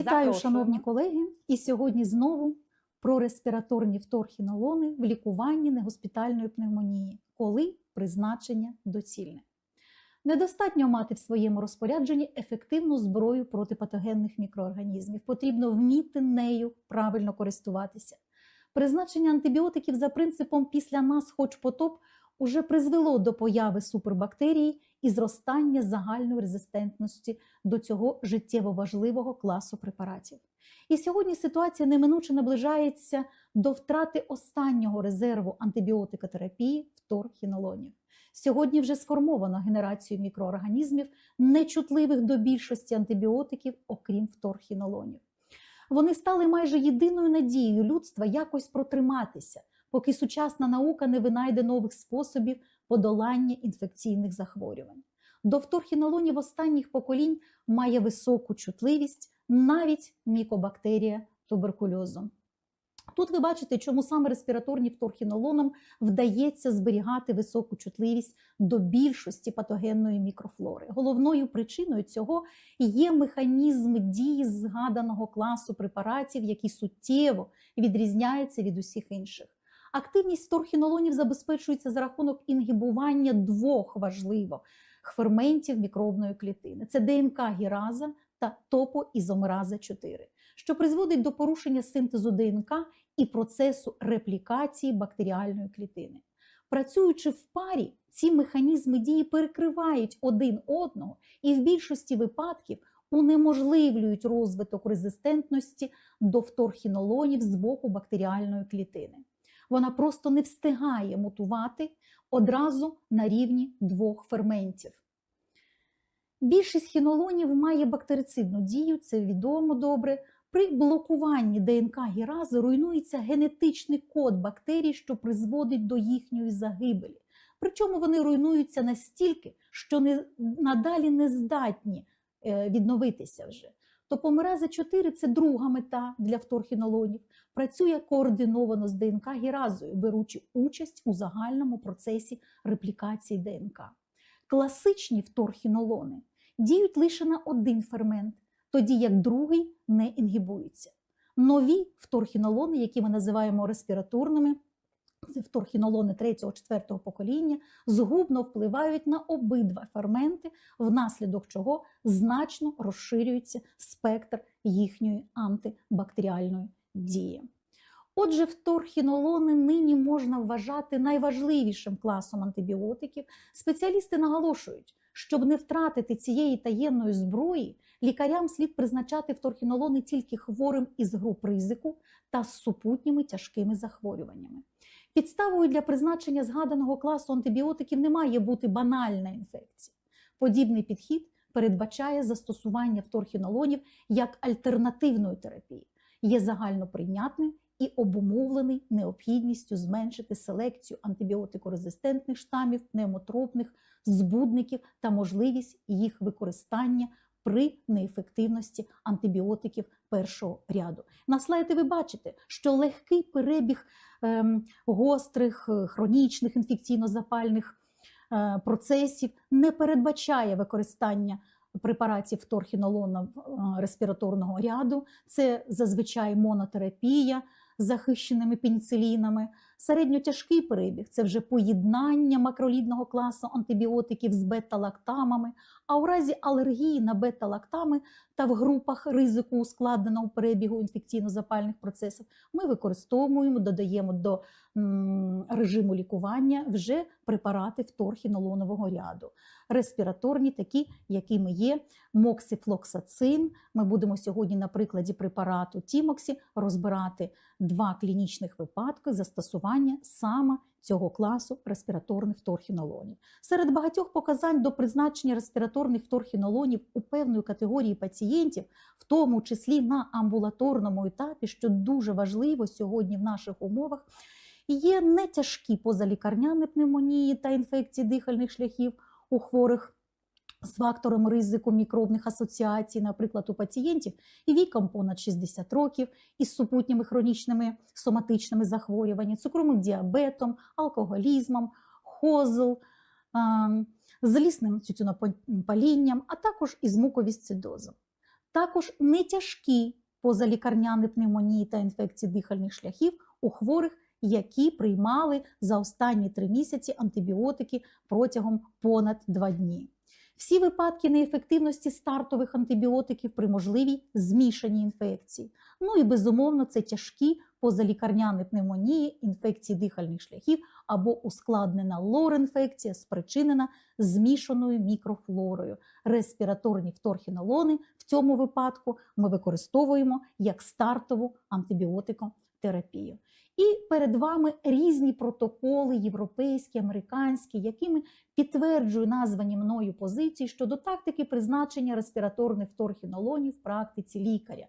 Вітаю, шановні колеги, і сьогодні знову про респіраторні вторхінолони в лікуванні негоспітальної пневмонії, коли призначення доцільне. Недостатньо мати в своєму розпорядженні ефективну зброю проти патогенних мікроорганізмів. Потрібно вміти нею правильно користуватися. Призначення антибіотиків за принципом після нас хоч потоп уже призвело до появи супербактерій і зростання загальної резистентності до цього життєво важливого класу препаратів. І сьогодні ситуація неминуче наближається до втрати останнього резерву антибіотикотерапії вторхінолонів. Сьогодні вже сформовано генерацію мікроорганізмів, нечутливих до більшості антибіотиків, окрім вторхінолонів. Вони стали майже єдиною надією людства якось протриматися, поки сучасна наука не винайде нових способів подолання інфекційних захворювань. До вторхінолонів останніх поколінь має високу чутливість навіть мікобактерія туберкульозу. Тут ви бачите, чому саме респіраторні вторхінолонам вдається зберігати високу чутливість до більшості патогенної мікрофлори. Головною причиною цього є механізм дії згаданого класу препаратів, які суттєво відрізняються від усіх інших. Активність вторхінолонів забезпечується за рахунок інгібування двох важливо ферментів мікробної клітини: це ДНК гіраза та топоізомераза 4, що призводить до порушення синтезу ДНК і процесу реплікації бактеріальної клітини. Працюючи в парі, ці механізми дії перекривають один одного і в більшості випадків унеможливлюють розвиток резистентності до вторхінолонів з боку бактеріальної клітини. Вона просто не встигає мутувати одразу на рівні двох ферментів. Більшість хінолонів має бактерицидну дію, це відомо добре. При блокуванні ДНК гірази руйнується генетичний код бактерій, що призводить до їхньої загибелі. Причому вони руйнуються настільки, що не, надалі не здатні е, відновитися вже. Топомераза 4 це друга мета для вторхінолонів. Працює координовано з ДНК гіразою, беручи участь у загальному процесі реплікації ДНК. Класичні вторхінолони діють лише на один фермент, тоді як другий не інгібується. Нові вторхінолони, які ми називаємо респіраторними, це вторхінолони 3-4 покоління, згубно впливають на обидва ферменти, внаслідок чого значно розширюється спектр їхньої антибактеріальної дії. Отже, вторхінолони нині можна вважати найважливішим класом антибіотиків. Спеціалісти наголошують, щоб не втратити цієї таємної зброї, лікарям слід призначати вторхінолони тільки хворим із груп ризику та з супутніми тяжкими захворюваннями. Підставою для призначення згаданого класу антибіотиків не має бути банальна інфекція. Подібний підхід передбачає застосування вторхінолонів як альтернативної терапії, є загальноприйнятним і обумовлений необхідністю зменшити селекцію антибіотикорезистентних штамів, пневмотропних, збудників та можливість їх використання при неефективності антибіотиків першого ряду. На слайді ви бачите, що легкий перебіг ем, гострих, е, хронічних інфекційно-запальних е, процесів не передбачає використання препаратів вторхінолона е, респіраторного ряду. Це зазвичай монотерапія захищеними пеніцилінами. Середньотяжкий перебіг це вже поєднання макролідного класу антибіотиків з бета-лактамами. А у разі алергії на бета-лактами та в групах ризику ускладненого перебігу інфекційно-запальних процесів ми використовуємо, додаємо до режиму лікування вже препарати вторхінолонового ряду. Респіраторні, такі, якими є моксифлоксацин. Ми будемо сьогодні на прикладі препарату Тімоксі розбирати два клінічних випадки застосування саме цього класу респіраторних вторхінолонів. Серед багатьох показань до призначення респіраторних вторхінолонів у певної категорії пацієнтів, в тому числі на амбулаторному етапі, що дуже важливо сьогодні в наших умовах, є нетяжкі позалікарняні пневмонії та інфекції дихальних шляхів у хворих з фактором ризику мікробних асоціацій, наприклад, у пацієнтів і віком понад 60 років із супутніми хронічними соматичними захворюваннями, цукровим діабетом, алкоголізмом, хозл, злісним тютюнопалінням, а також із муковісцидозом. також не тяжкі позалікарняні пневмонії та інфекції дихальних шляхів у хворих, які приймали за останні три місяці антибіотики протягом понад два дні. Всі випадки неефективності стартових антибіотиків при можливій змішаній інфекції. Ну і безумовно, це тяжкі позалікарняні пневмонії, інфекції дихальних шляхів або ускладнена лор-інфекція, спричинена змішаною мікрофлорою. Респіраторні вторхінолони в цьому випадку ми використовуємо як стартову антибіотикотерапію. І перед вами різні протоколи, європейські, американські, якими підтверджую названі мною позиції щодо тактики призначення респіраторних вторхінолонів в практиці лікаря.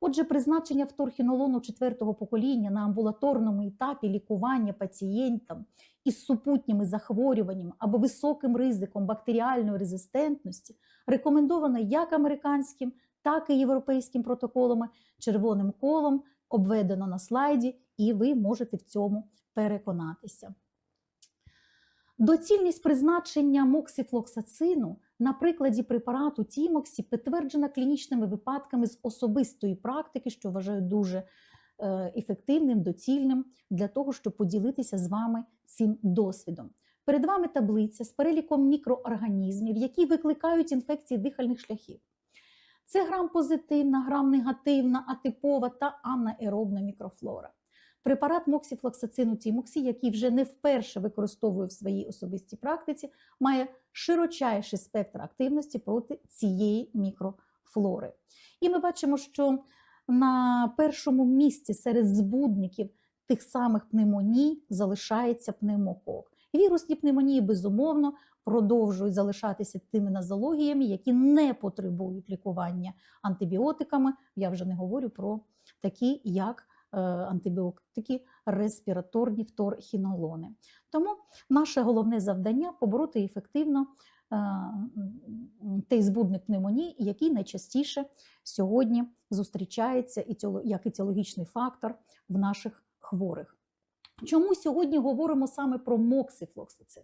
Отже, призначення вторхінолону четвертого покоління на амбулаторному етапі лікування пацієнтам із супутніми захворюваннями або високим ризиком бактеріальної резистентності рекомендовано як американським, так і європейським протоколами червоним колом обведено на слайді, і ви можете в цьому переконатися. Доцільність призначення моксифлоксацину на прикладі препарату Тімоксі підтверджена клінічними випадками з особистої практики, що вважаю дуже е, ефективним, доцільним для того, щоб поділитися з вами цим досвідом. Перед вами таблиця з переліком мікроорганізмів, які викликають інфекції дихальних шляхів. Це грам-позитивна, грам-негативна, атипова та анаеробна мікрофлора. Препарат моксіфлоксацину Тімоксі, який вже не вперше використовую в своїй особистій практиці, має широчайший спектр активності проти цієї мікрофлори. І ми бачимо, що на першому місці серед збудників тих самих пневмоній залишається пневмокок. Вірусні пневмонії, безумовно, продовжують залишатися тими нозологіями, які не потребують лікування антибіотиками. Я вже не говорю про такі, як антибіотики респіраторні вторхінолони. Тому наше головне завдання побороти ефективно той збудник пневмонії, який найчастіше сьогодні зустрічається як етіологічний фактор в наших хворих. Чому сьогодні говоримо саме про моксифлоксацин?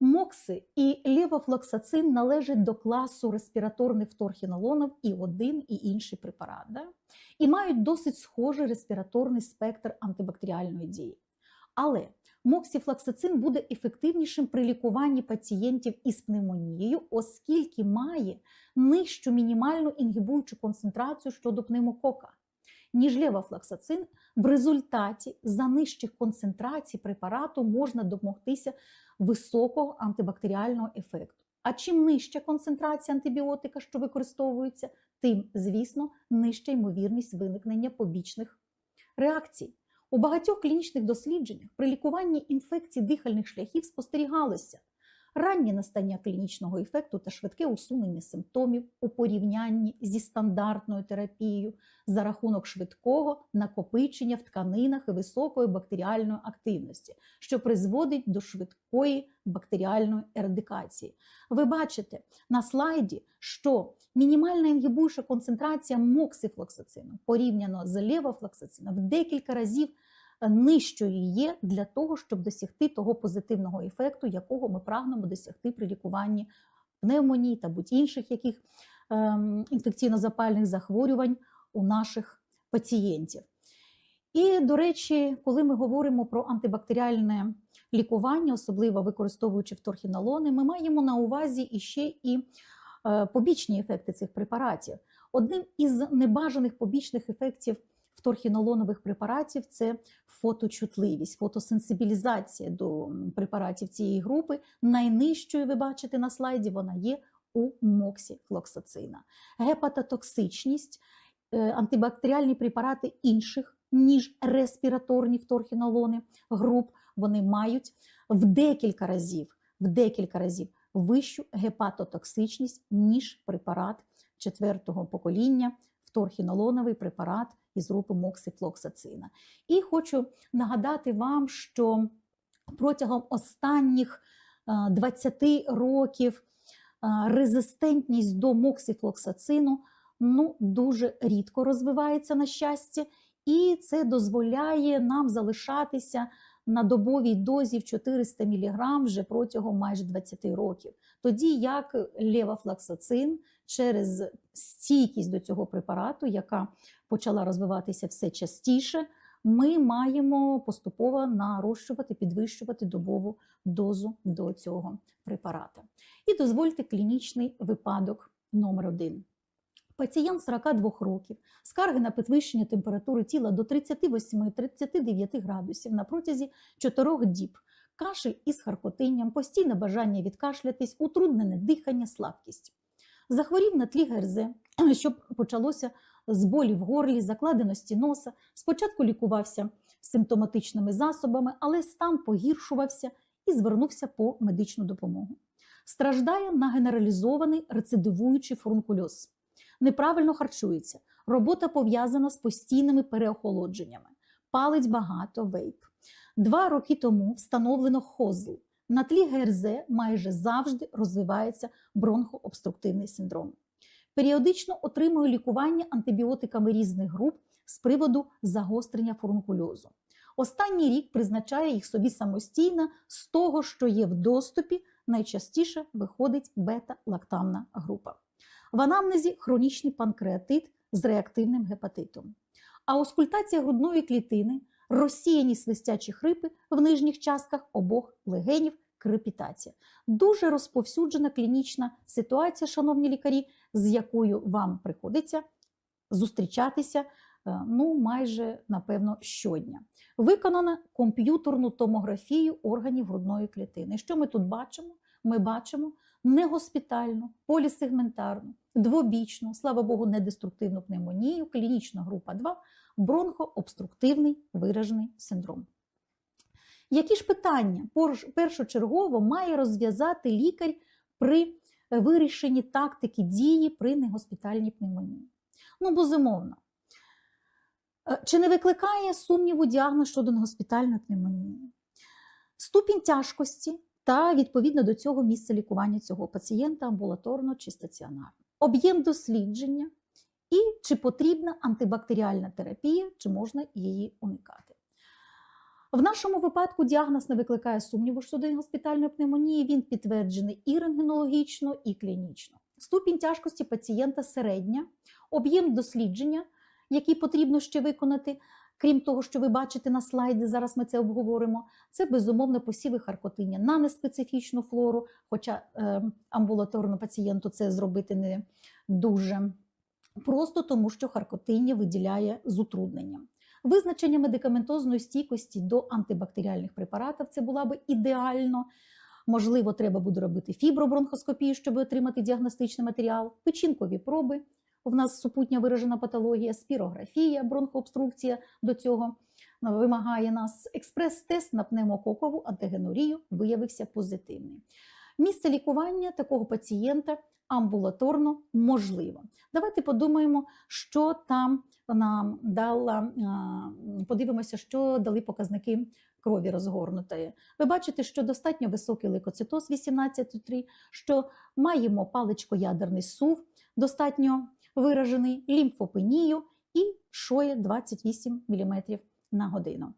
Мокси і левофлоксацин належать до класу респіраторних вторхінолонів і один, і інший препарат, да? і мають досить схожий респіраторний спектр антибактеріальної дії. Але моксифлоксацин буде ефективнішим при лікуванні пацієнтів із пневмонією, оскільки має нижчу мінімальну інгібуючу концентрацію щодо пневмокока, ніж левофлоксацин. В результаті за нижчих концентрацій препарату можна домогтися високого антибактеріального ефекту. А чим нижча концентрація антибіотика, що використовується, тим, звісно, нижча ймовірність виникнення побічних реакцій. У багатьох клінічних дослідженнях при лікуванні інфекцій дихальних шляхів спостерігалося раннє настання клінічного ефекту та швидке усунення симптомів у порівнянні зі стандартною терапією за рахунок швидкого накопичення в тканинах і високої бактеріальної активності, що призводить до швидкої бактеріальної ерадикації. Ви бачите на слайді, що мінімальна інгібуюча концентрація моксифлоксацину порівняно з левофлоксацином в декілька разів нижчою є для того, щоб досягти того позитивного ефекту, якого ми прагнемо досягти при лікуванні пневмонії та будь-інших яких ем, інфекційно-запальних захворювань у наших пацієнтів. І, до речі, коли ми говоримо про антибактеріальне лікування, особливо використовуючи вторхінолони, ми маємо на увазі іще і е, побічні ефекти цих препаратів. Одним із небажаних побічних ефектів вторхінолонових препаратів це фоточутливість, фотосенсибілізація до препаратів цієї групи. Найнижчою ви бачите на слайді, вона є у моксіфлоксацина. Гепатотоксичність, е, антибактеріальні препарати інших, ніж респіраторні вторхінолони груп, вони мають в декілька разів, в декілька разів вищу гепатотоксичність, ніж препарат четвертого покоління, вторхінолоновий препарат із групи моксифлоксацина. І хочу нагадати вам, що протягом останніх 20 років резистентність до моксифлоксацину ну, дуже рідко розвивається на щастя, і це дозволяє нам залишатися на добовій дозі в 400 мг вже протягом майже 20 років. Тоді як левофлоксацин через стійкість до цього препарату, яка почала розвиватися все частіше, ми маємо поступово нарощувати, підвищувати добову дозу до цього препарата. І дозвольте клінічний випадок номер один. Пацієнт 42 років, скарги на підвищення температури тіла до 38-39 градусів на протязі 4 діб, кашель із харкотинням, постійне бажання відкашлятись, утруднене дихання, слабкість. Захворів на тлі ГРЗ, що почалося з болі в горлі, закладеності носа. Спочатку лікувався симптоматичними засобами, але стан погіршувався і звернувся по медичну допомогу. Страждає на генералізований рецидивуючий фурункульоз. Неправильно харчується. Робота пов'язана з постійними переохолодженнями. Палить багато вейп. Два роки тому встановлено хозл. На тлі ГРЗ майже завжди розвивається бронхообструктивний синдром. Періодично отримує лікування антибіотиками різних груп з приводу загострення фурункульозу. Останній рік призначає їх собі самостійно з того, що є в доступі, найчастіше виходить бета-лактамна група. В анамнезі хронічний панкреатит з реактивним гепатитом. А оскультація грудної клітини, розсіяні свистячі хрипи в нижніх частках обох легенів, крепітація. Дуже розповсюджена клінічна ситуація, шановні лікарі, з якою вам приходиться зустрічатися е, ну, майже, напевно, щодня. Виконана комп'ютерну томографію органів грудної клітини. Що ми тут бачимо? Ми бачимо негоспітальну, полісегментарну, двобічну, слава Богу, недеструктивну пневмонію, клінічна група 2, бронхообструктивний виражений синдром. Які ж питання першочергово має розв'язати лікар при вирішенні тактики дії при негоспітальній пневмонії? Ну, безумовно. Е, Чи не викликає сумніву діагноз щодо негоспітальної пневмонії? Ступінь тяжкості та відповідно до цього місце лікування цього пацієнта амбулаторно чи стаціонарно, об'єм дослідження і чи потрібна антибактеріальна терапія, чи можна її уникати. В нашому випадку діагноз не викликає сумніву щодо госпітальної пневмонії, він підтверджений і рентгенологічно, і клінічно. Ступінь тяжкості пацієнта середня, об'єм дослідження, який потрібно ще виконати, крім того, що ви бачите на слайді, зараз ми це обговоримо, це безумовно посіви харкотиння на неспецифічну флору, хоча е, амбулаторно пацієнту це зробити не дуже просто тому, що харкотиння виділяє з утрудненням. Визначення медикаментозної стійкості до антибактеріальних препаратів це була би ідеально. Можливо, треба буде робити фібробронхоскопію, щоб отримати діагностичний матеріал, печінкові проби. У нас супутня виражена патологія, спірографія, бронхообструкція до цього вимагає нас. Експрес-тест на пневмококову антигенурію виявився позитивним. Місце лікування такого пацієнта амбулаторно можливо. Давайте подумаємо, що там нам дала, подивимося, що дали показники крові розгорнутої. Ви бачите, що достатньо високий лейкоцитоз 18,3, що маємо паличкоядерний сув, достатньо виражений лімфопенію і шоє 28 мм на годину.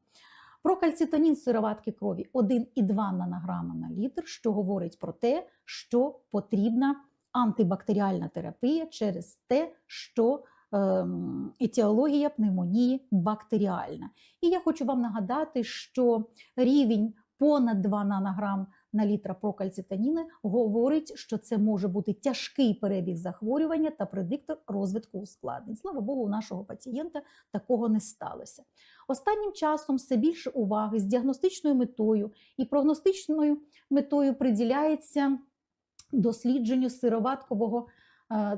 Прокальцитонін сироватки крові 1,2 нанограма на літр, що говорить про те, що потрібна антибактеріальна терапія через те, що ем, етіологія пневмонії бактеріальна. І я хочу вам нагадати, що рівень понад 2 нанограм на літра прокальцитоніни говорить, що це може бути тяжкий перебіг захворювання та предиктор розвитку ускладнень. Слава Богу, у нашого пацієнта такого не сталося. Останнім часом все більше уваги з діагностичною метою і прогностичною метою приділяється дослідженню сироваткового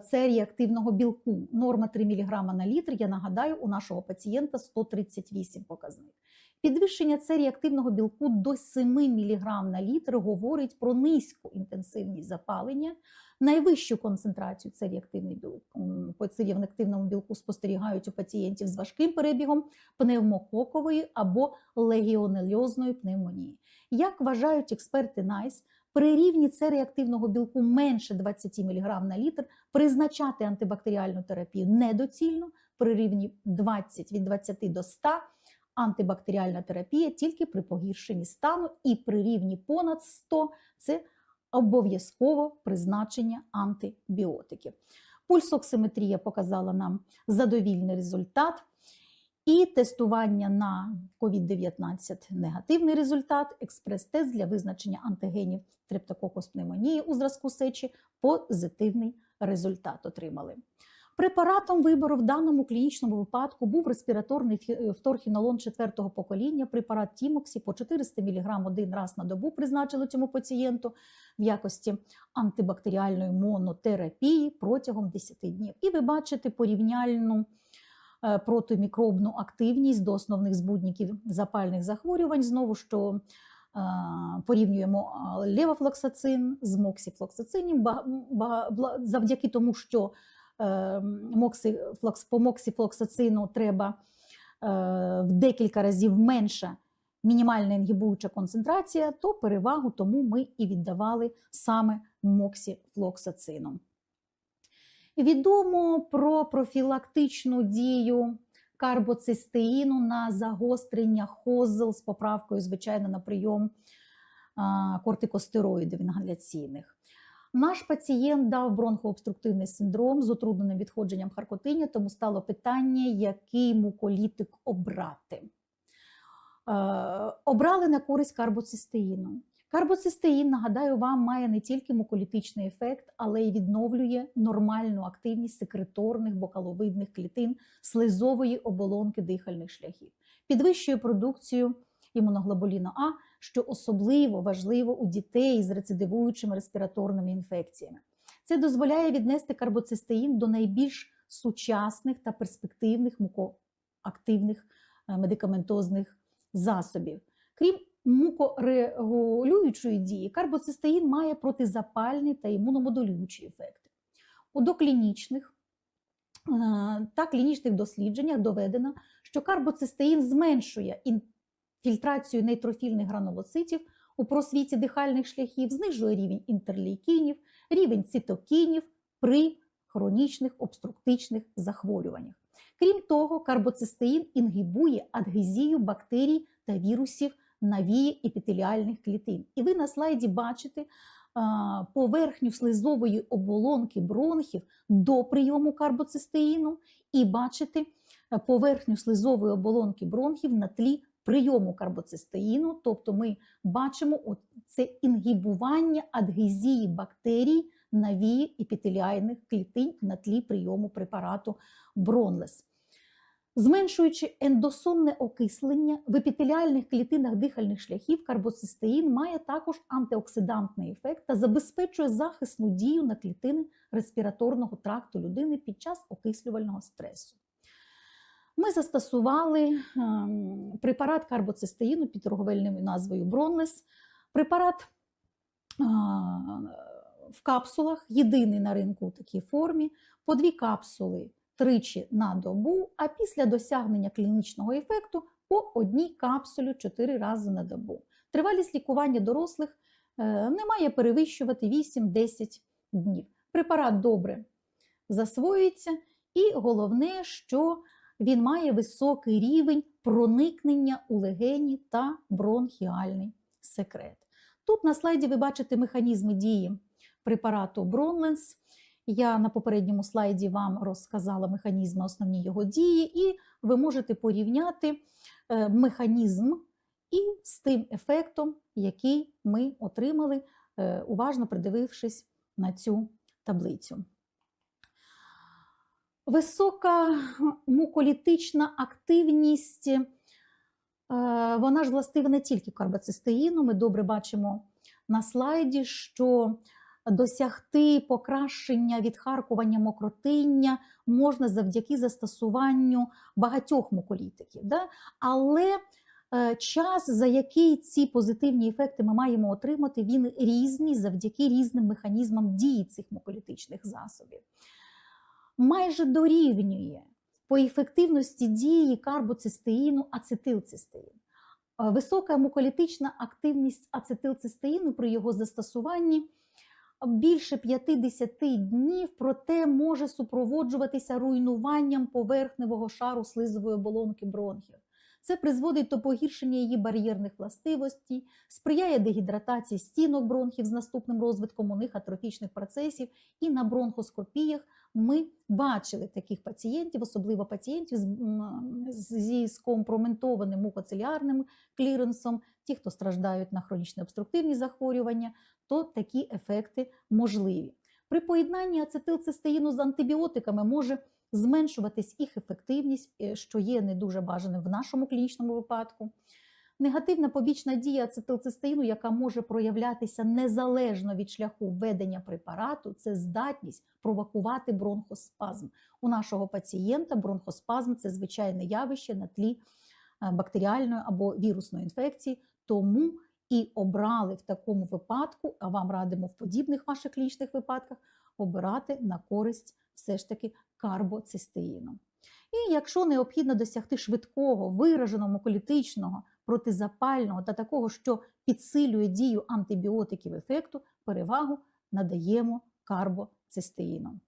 це реактивного білку. Норма 3 мг на літр, я нагадаю, у нашого пацієнта 138 показник. Підвищення це реактивного білку до 7 мг на літр говорить про низьку інтенсивність запалення. Найвищу концентрацію це реактивний білок. По білку спостерігають у пацієнтів з важким перебігом пневмококової або легіонельозної пневмонії. Як вважають експерти НАЙС, при рівні це реактивного білку менше 20 мг на літр призначати антибактеріальну терапію недоцільно, при рівні 20 від 20 до 100 антибактеріальна терапія тільки при погіршенні стану і при рівні понад 100 це обов'язково призначення антибіотиків. Пульсоксиметрія показала нам задовільний результат. І тестування на COVID-19 негативний результат, експрес-тест для визначення антигенів стрептококус пневмонії у зразку сечі позитивний результат отримали. Препаратом вибору в даному клінічному випадку був респіраторний фі- фторхінолон четвертого покоління, препарат Тімоксі по 400 мг один раз на добу призначили цьому пацієнту в якості антибактеріальної монотерапії протягом 10 днів. І ви бачите порівняльну е, протимікробну активність до основних збудників запальних захворювань. Знову що е, порівнюємо е, левофлоксацин з ба- завдяки тому, що е, по моксіфлоксацину треба е, в декілька разів менша мінімальна інгібуюча концентрація, то перевагу тому ми і віддавали саме моксіфлоксацином. Відомо про профілактичну дію карбоцистеїну на загострення хозел з поправкою, звичайно, на прийом кортикостероїдів інгаляційних. Наш пацієнт дав бронхообструктивний синдром з утрудненим відходженням харкотиня, тому стало питання, який муколітик обрати. Е, обрали на користь карбоцистеїну. Карбоцистеїн, нагадаю вам, має не тільки муколітичний ефект, але й відновлює нормальну активність секреторних бокаловидних клітин слизової оболонки дихальних шляхів, підвищує продукцію імуноглобуліну А, що особливо важливо у дітей з рецидивуючими респіраторними інфекціями. Це дозволяє віднести карбоцистеїн до найбільш сучасних та перспективних мукоактивних е, медикаментозних засобів. Крім мукорегулюючої дії, карбоцистеїн має протизапальний та імуномодулюючі ефекти. У доклінічних е, та клінічних дослідженнях доведено, що карбоцистеїн зменшує інфільтрацію нейтрофільних гранулоцитів у просвіті дихальних шляхів, знижує рівень інтерлейкінів, рівень цитокінів при хронічних обструктичних захворюваннях. Крім того, карбоцистеїн інгібує адгезію бактерій та вірусів на вії епітеліальних клітин. І ви на слайді бачите поверхню слизової оболонки бронхів до прийому карбоцистеїну, і бачите е, поверхню слизової оболонки бронхів на тлі прийому карбоцистеїну. Тобто ми бачимо це інгібування адгезії бактерій на вії епітеліальних клітин на тлі прийому препарату Бронлес. Зменшуючи ендосомне окислення в епітеліальних клітинах дихальних шляхів, карбоцистеїн має також антиоксидантний ефект та забезпечує захисну дію на клітини респіраторного тракту людини під час окислювального стресу. Ми застосували ем, препарат карбоцистеїну під торговельною назвою Бронлес. Препарат в капсулах, єдиний на ринку у такій формі, по дві капсули тричі на добу, а після досягнення клінічного ефекту по одній капсулі 4 рази на добу. Тривалість лікування дорослих е, не має перевищувати 8-10 днів. Препарат добре засвоюється, і головне, що він має високий рівень проникнення у легені та бронхіальний секрет. Тут на слайді ви бачите механізми дії препарату Бронленс. Я на попередньому слайді вам розказала механізми основні його дії, і ви можете порівняти е, механізм і з тим ефектом, який ми отримали, е, уважно придивившись на цю таблицю. Висока муколітична активність, е, вона ж властива не тільки карбоцистеїну. Ми добре бачимо на слайді, що досягти покращення відхаркування мокротиння можна завдяки застосуванню багатьох муколітиків. Да? Але е, час, за який ці позитивні ефекти ми маємо отримати, він різний завдяки різним механізмам дії цих муколітичних засобів. Майже дорівнює по ефективності дії карбоцистеїну ацетилцистеїн. Е, Висока муколітична активність ацетилцистеїну при його застосуванні більше 50 днів, проте може супроводжуватися руйнуванням поверхневого шару слизової оболонки бронхів. Це призводить до погіршення її бар'єрних властивостей, сприяє дегідратації стінок бронхів з наступним розвитком у них атрофічних процесів. І на бронхоскопіях ми бачили таких пацієнтів, особливо пацієнтів зі скомпроментованим мукоцеліарним кліренсом, ті, хто страждають на хронічні обструктивні захворювання, то такі ефекти можливі. При поєднанні ацетилцистеїну з антибіотиками може зменшуватись їх ефективність, е, що є не дуже бажаним в нашому клінічному випадку. Негативна побічна дія ацетилцистеїну, яка може проявлятися незалежно від шляху введення препарату, це здатність провокувати бронхоспазм. У нашого пацієнта бронхоспазм це звичайне явище на тлі е, бактеріальної або вірусної інфекції, тому і обрали в такому випадку, а вам радимо в подібних ваших клінічних випадках обирати на користь все ж таки карбоцистеїну. І якщо необхідно досягти швидкого, вираженого муколітичного, протизапального та такого, що підсилює дію антибіотиків ефекту, перевагу надаємо карбоцистеїном.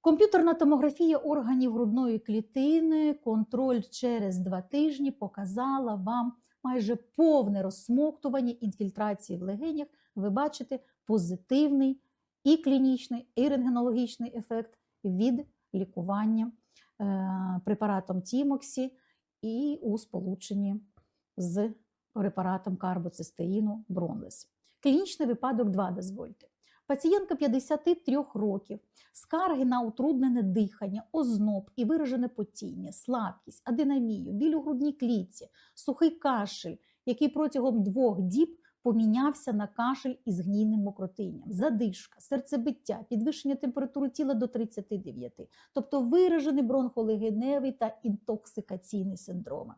Комп'ютерна томографія органів грудної клітини, контроль через два тижні показала вам майже повне розсмоктування інфільтрації в легенях. Ви бачите позитивний і клінічний, і рентгенологічний ефект від лікування е, препаратом Тімоксі і у сполученні з препаратом карбоцистеїну Бронлес. Клінічний випадок 2 дозвольте. Пацієнтка 53 років, скарги на утруднене дихання, озноб і виражене потіння, слабкість, адинамію, біль у грудній клітці, сухий кашель, який протягом двох діб помінявся на кашель із гнійним мокротинням, задишка, серцебиття, підвищення температури тіла до 39, тобто виражений бронхолегеневий та інтоксикаційний синдроми.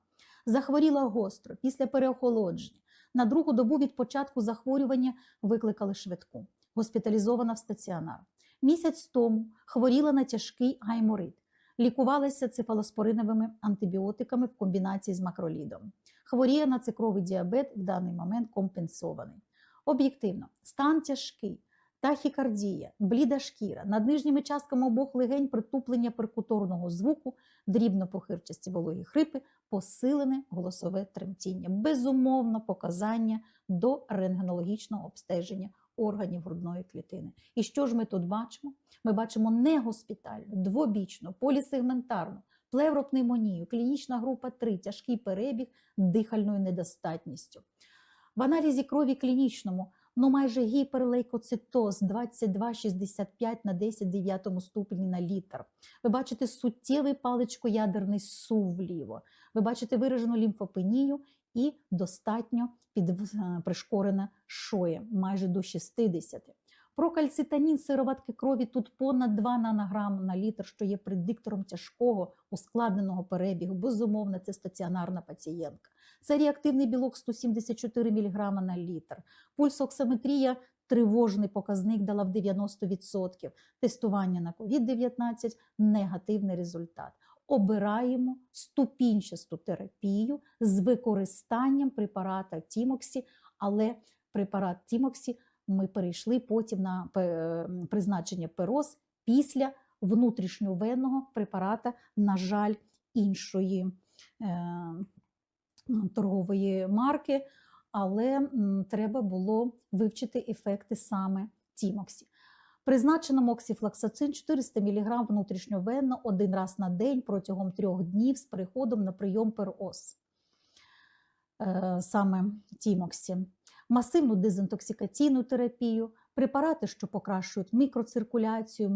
Захворіла гостро після переохолодження. На другу добу від початку захворювання викликали швидку, госпіталізована в стаціонар. Місяць тому хворіла на тяжкий гайморит, лікувалася цефалоспориновими антибіотиками в комбінації з макролідом. Хворіє на цукровий діабет в даний момент компенсований. Об'єктивно, стан тяжкий, тахікардія, бліда шкіра, над нижніми частками обох легень притуплення перкуторного звуку, дрібно-похирчасті вологі хрипи, посилене голосове тремтіння, безумовно показання до рентгенологічного обстеження органів грудної клітини. І що ж ми тут бачимо? Ми бачимо негоспітальну, двобічну, полісегментарну, плевропневмонію, клінічна група 3, тяжкий перебіг дихальною недостатністю. В аналізі крові клінічному ну майже гіперлейкоцитоз 22,65 на 10 9 ступені на літр. Ви бачите суттєвий паличкоядерний сув вліво. Ви бачите виражену лімфопенію і достатньо під, е, шоє, майже до 60. Прокальцитанін сироватки крові тут понад 2 нанограм на літр, що є предиктором тяжкого ускладненого перебігу. Безумовно, це стаціонарна пацієнтка. Це реактивний білок 174 мг на літр. Пульсоксиметрія тривожний показник дала в 90%. Тестування на COVID-19 негативний результат. Обираємо ступінчасту терапію з використанням препарата Тімоксі, але препарат Тімоксі ми перейшли потім на е, призначення пероз після внутрішньовенного препарата, на жаль, іншої е, торгової марки, але треба було вивчити ефекти саме Тімоксі. Призначено моксіфлоксацин 400 мг внутрішньовенно один раз на день протягом трьох днів з переходом на прийом пероз, е, саме Тімоксі масивну дезінтоксикаційну терапію, препарати, що покращують мікроциркуляцію,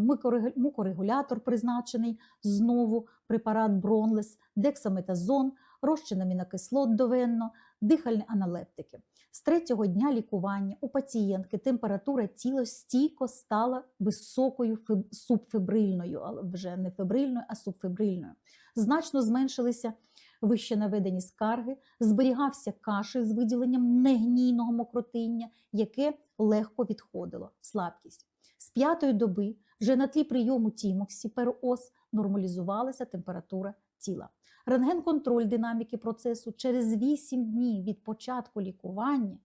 мукорегулятор призначений знову препарат Бронлес, дексаметазон, розчин амінокислот довенно, дихальні аналептики. З третього дня лікування у пацієнтки температура тіла стійко стала високою субфебрильною, але вже не фебрильною, а субфебрильною. Значно зменшилися вище наведені скарги, зберігався кашель з виділенням негнійного мокротиння, яке легко відходило, слабкість. З п'ятої доби вже на тлі прийому тімоксі пероос нормалізувалася температура тіла. Рентген-контроль динаміки процесу через 8 днів від початку лікування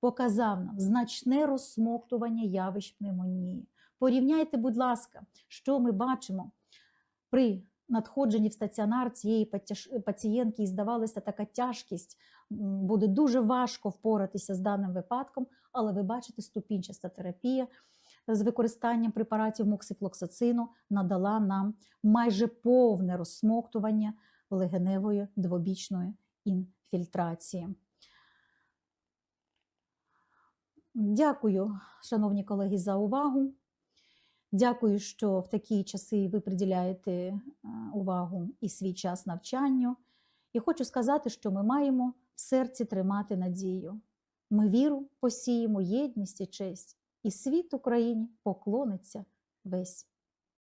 показав нам значне розсмоктування явищ пневмонії. Порівняйте, будь ласка, що ми бачимо при надходженні в стаціонар цієї пацієнтки і здавалася така тяжкість, буде дуже важко впоратися з даним випадком, але ви бачите, ступінчаста терапія з використанням препаратів моксифлоксацину надала нам майже повне розсмоктування легеневої двобічної інфільтрації. Дякую, шановні колеги, за увагу. Дякую, що в такі часи ви приділяєте е, увагу і свій час навчанню. І хочу сказати, що ми маємо в серці тримати надію. Ми віру посіємо, єдність і честь, і світ Україні поклониться весь.